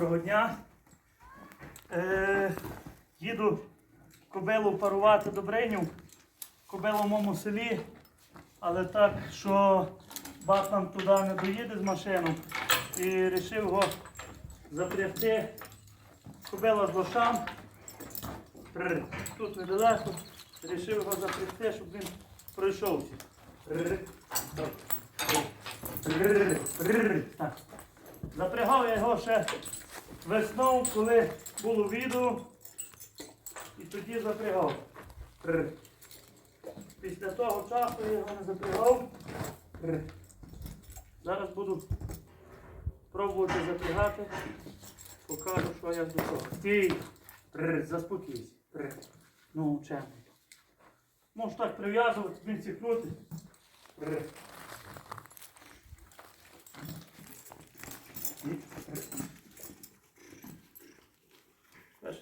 Доброго дня. Е, їду кобилу парувати до Бринів. Кобила в моєму селі, але так, що Батман туди не доїде з машину і вирішив його запрягти. Кобила з лошам. Тут недалеко. Вирішив його запрягти, щоб він. Прр. Так. Запрягав я його ще весною, коли було відео. І тоді запрягав. Після того часу я його не запрягав. Зараз буду пробувати запрягати. Покажу, що як до того. Стій! Заспокійся. Ну, вчений. Можеш так прив'язувати, він цікнути. Прр.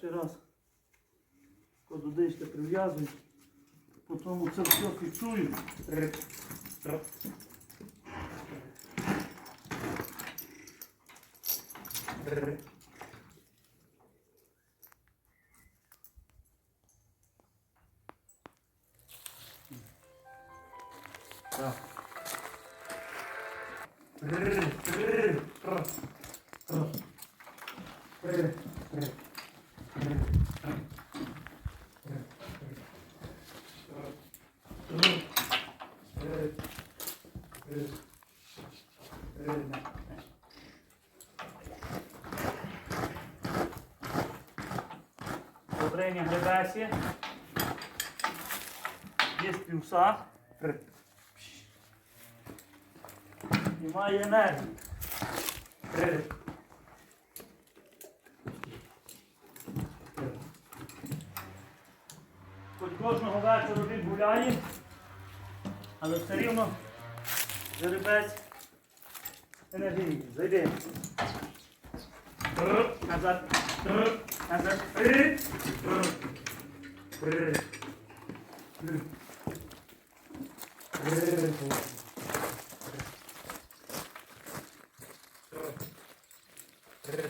Перший раз кодудичка прив'язую, потім це все фіксую. Так. Рип. Рип. Рип. Рип. Рип. Добрення гребесі. Є плюса. І має енергію. Хоч кожного вечора він гуляє, але все рівно жеребець енергійний. Зайди. Назад. Назад. Трр. Трр. Трр.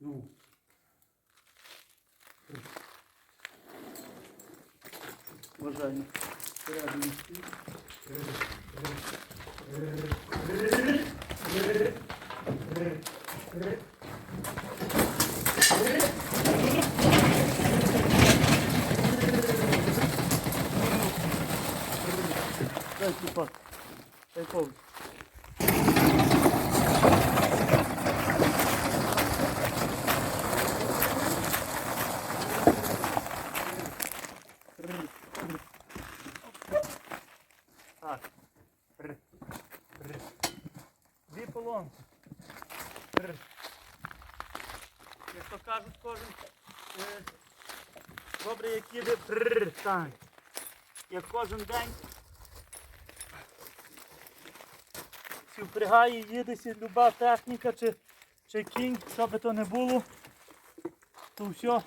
Ну. Espera, добре, як їде прррр, так. Як кожен день впрягає, їде сі люба техніка чи, чи кінь, що би то не було, то все,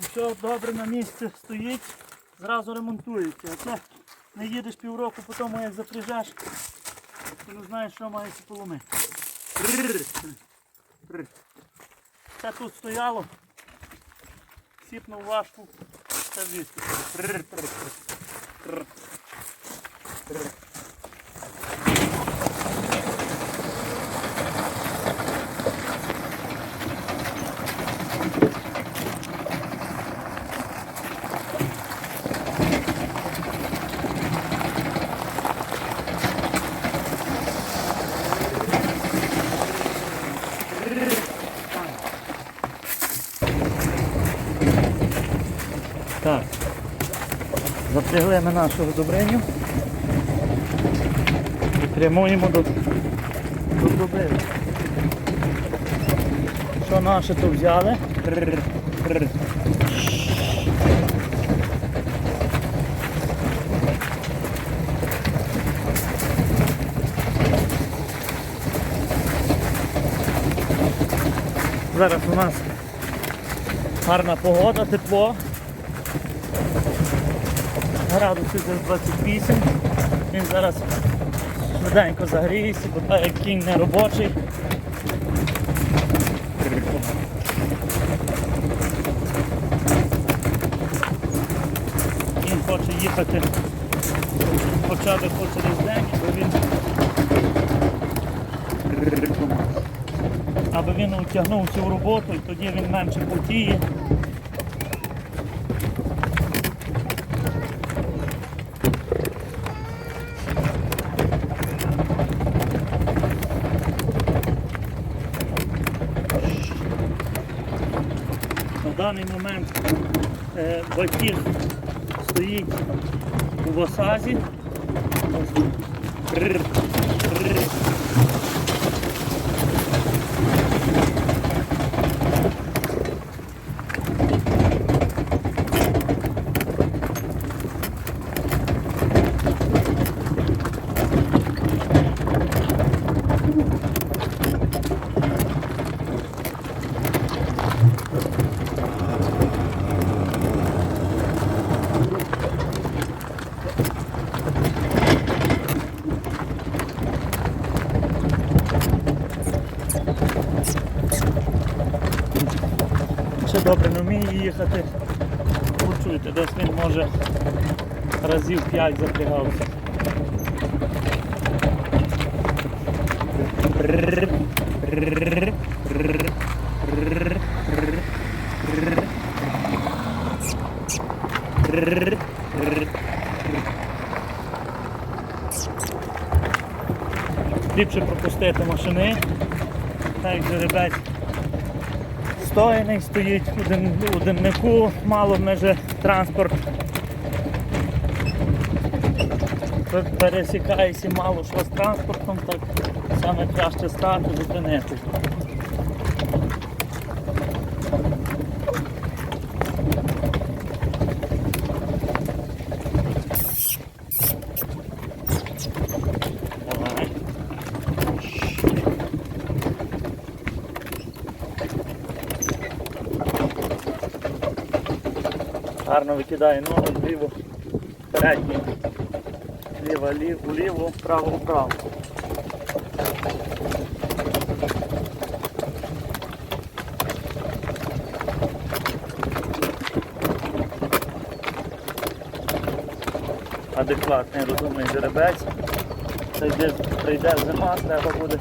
все добре на місці стоїть, зразу ремонтується. А це не їдеш півроку, по тому як запряжеш, ти не знаєш, що мається поломити. Це тут стояло, сіпнув важку, це звідси. Ми нашого добриню. Прямуємо до, до добрини. Що наше то взяли? Зараз у нас гарна погода, тепло. Градусів десь 28. Він зараз швиденько загріється, бо так як кінь не робочий. Він хоче їхати почати по через день, бо він аби він утягнувся в роботу і тоді він менше потіє. Даний момент е, батіг стоїть у васазі. Ось. Рр, рр. Ще добре не вміє їхати. Почуєте, десь він може разів 5 запрягався. Ліпше пропустити машини, так жеребець стояний стоїть у димнику, мало меже транспорт. Пересікаєшся мало що з транспортом, так саме краще стати, зупинити. Гарно викидає ногу вліво, передню. Ліво, вліво, вправо, вправо. Адекватний, розумний жеребець. Це йде, прийде зима, треба буде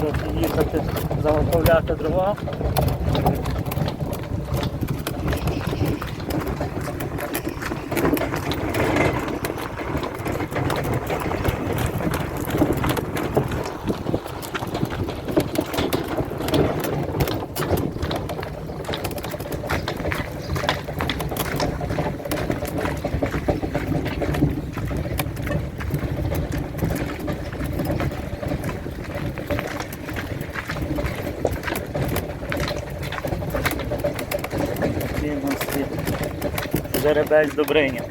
трохи їхати, заготовляти дрова. Такий у нас є жеребець Добриня.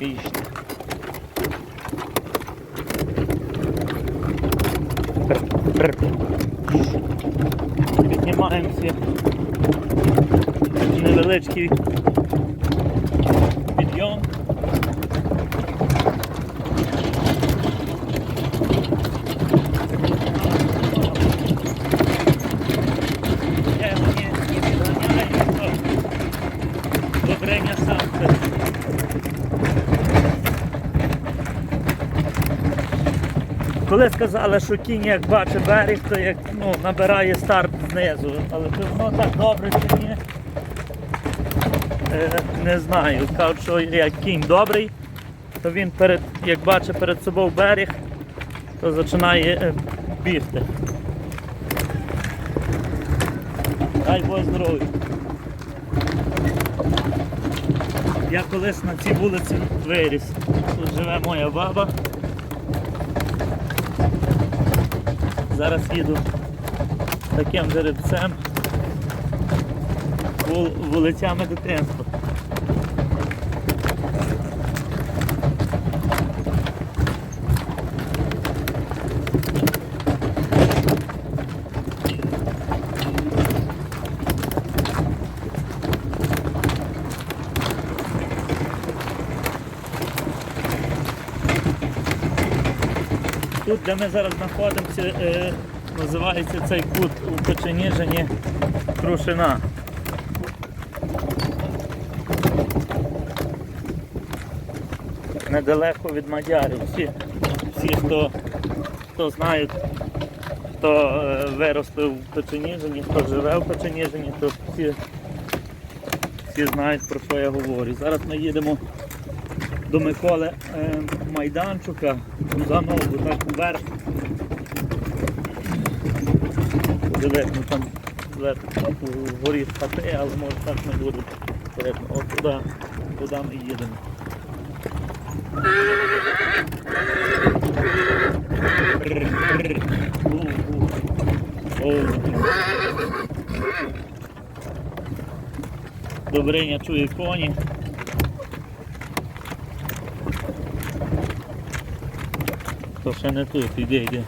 Пішня. Піднімаємося. Невеличкий підйом. Я його не, не підганяю, то добрення сам це. Коли сказали, що кінь як бачить берег, то як ну, набирає старт знизу. Але чи воно так добре чи ні? Е, не знаю. Кажуть, що як кінь добрий, то він перед, як бачить перед собою берег, то починає е, бігти. Дай Бог здоров'я. Я колись на цій вулиці виріс. Тут живе моя баба. Зараз їду таким жеребцем вулицями дитинства. Тут, де ми зараз знаходимося, е, називається цей кут у Печеніжині Крушина. Недалеко від Мадярів. Всі, всі хто, хто знає, хто е, виросли в Печеніжині, хто живе в Печеніжині, то всі, всі знають про що я говорю. Зараз ми їдемо до Миколи е, Майданчука, заново так вверх. Видно, там зверху вгорі хати, але може так не буде. Туди, туди ми їдемо. Добриня чує коні. То ще не тут, іде,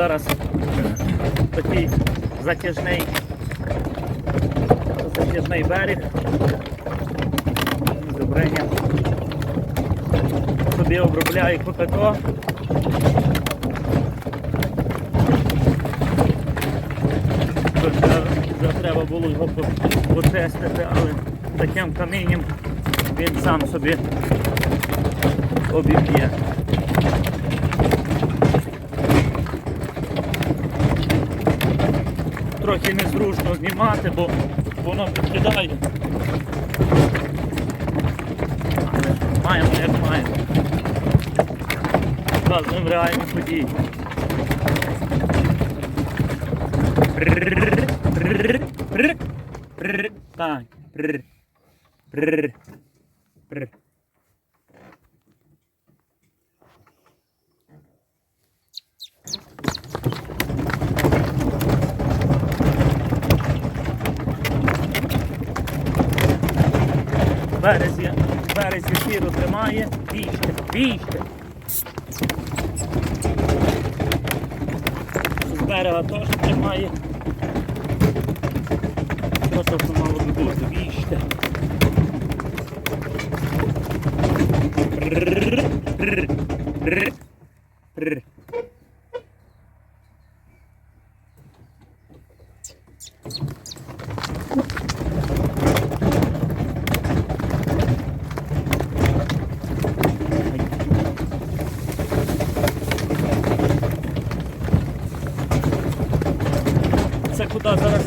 зараз такий затяжний, затяжний берег. Добрення собі вже- вже треба було його почистити, але таким камінням він сам собі обіб'є. Трохи незручно знімати, бо воно підкидає. Але маємо як маємо. Вказуємо реальні події. Прррр, прррр, прррр, прррр. Так. прррр, прррр, березі, березі сіру тримає, бігте, бігте. З берега теж тримає. Просто мало би бути, бігте. Прррр, прррр, прррр, прррр.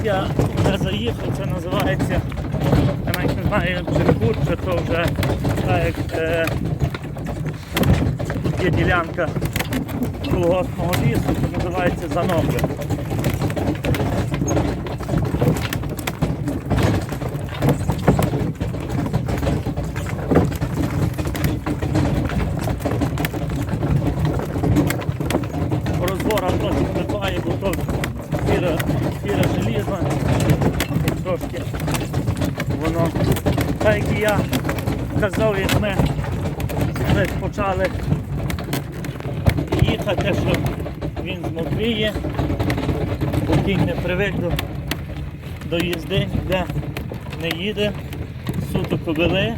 Я вже заїхав, це називається, я навіть не знаю, як Джеркут, чи то вже так як е, тут є ділянка колгоспного лісу, це називається Занобля. Розбора трохи впливає, бо то фіра, фіра желізна, трошки воно. Так як я казав, як ми вже почали їхати, що він змокріє, бо не привик до, до їзди, ніде не їде, суто кобили.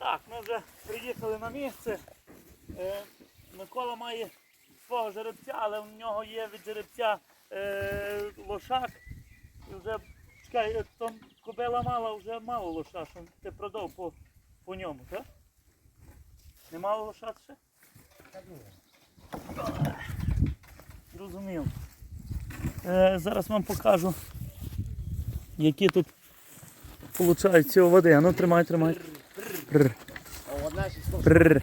Так, ми вже приїхали на місце. Е, Микола має свого жеребця, але в нього є від жеребця е, лошак. І вже, чекай, е, там кобила мала, вже мало лоша, що ти продав по, по ньому, так? Не лошат ще? Зрозумів. Е, зараз вам покажу, які тут получаються води. А ну тримай, тримай. Прр, А одна ще сто. прр.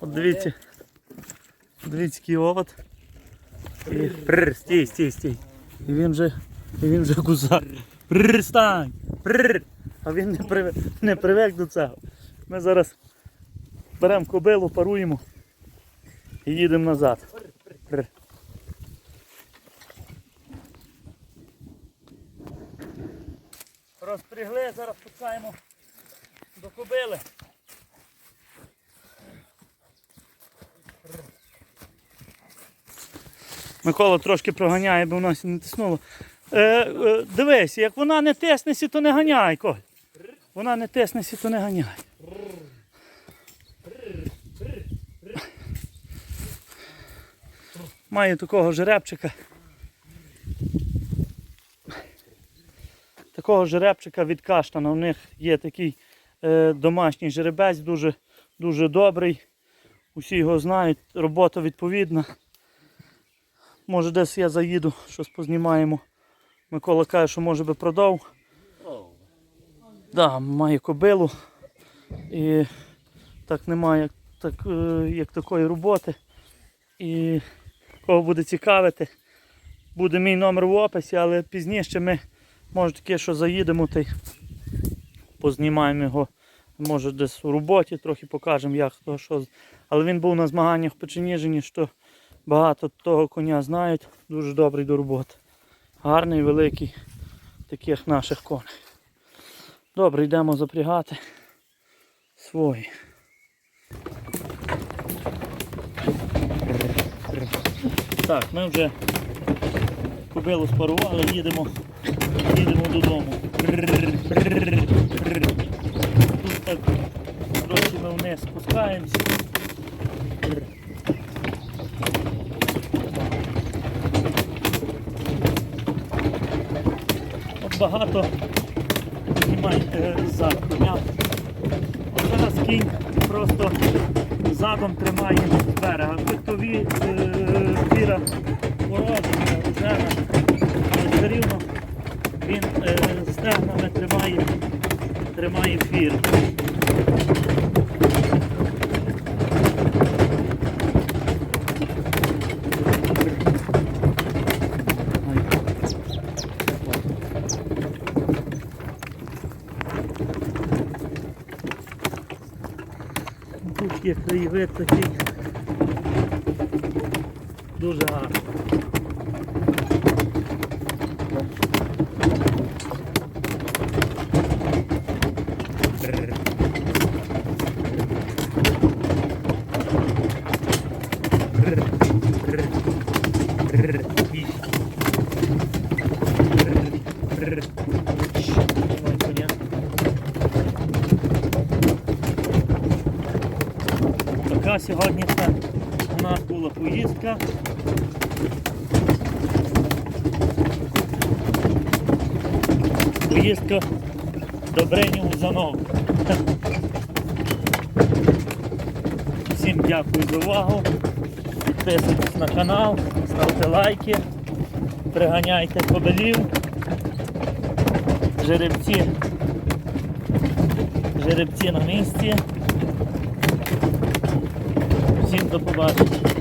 От дивіться. Дивіться, який овод. І прр, стій, стій, стій. І він вже, і він вже гузар. Прр, стань. Прр. А він не привик, не привик до цього. Ми зараз беремо кобилу, паруємо і їдемо назад. Прр. Розпрягли, зараз пускаємо до кобили. Микола трошки проганяє, бо в нас не тиснуло. Е, е, дивись, як вона не тиснеться, то не ганяй, Коль. Вона не тиснеться, то не ганяй. Маю такого жеребчика. Такого жеребчика від каштана. У них є такий домашній жеребець, дуже, дуже добрий. Усі його знають, робота відповідна. Може десь я заїду, щось познімаємо. Микола каже, що може би продав. Да, має кобилу. І так немає так, е, як такої роботи. І кого буде цікавити, буде мій номер в описі, але пізніше ми може таке, що заїдемо та й познімаємо його. Може десь у роботі, трохи покажемо, як то що. Але він був на змаганнях в Печеніжині, що багато того коня знають, дуже добрий до роботи. Гарний, великий таких наших коней. Добре, йдемо запрягати свої. Так, ми вже кобилу спарували, їдемо, їдемо додому. Так трохи ми вниз спускаємося. багато знімай е, зад коня. От зараз кінь просто задом тримає берега. Пиктові е, віра порожня, рожева, але все рівно він е, стегнами тримає, тримає фір. Краєвид такий. Дуже гарний. Ой, коня. Така сьогодні у нас була поїздка. Поїздка до Бренів Узанов. Всім дякую за увагу. Підписуйтесь на канал, ставте лайки, приганяйте кобелів, жеребці, жеребці на місці. Всім до побачення.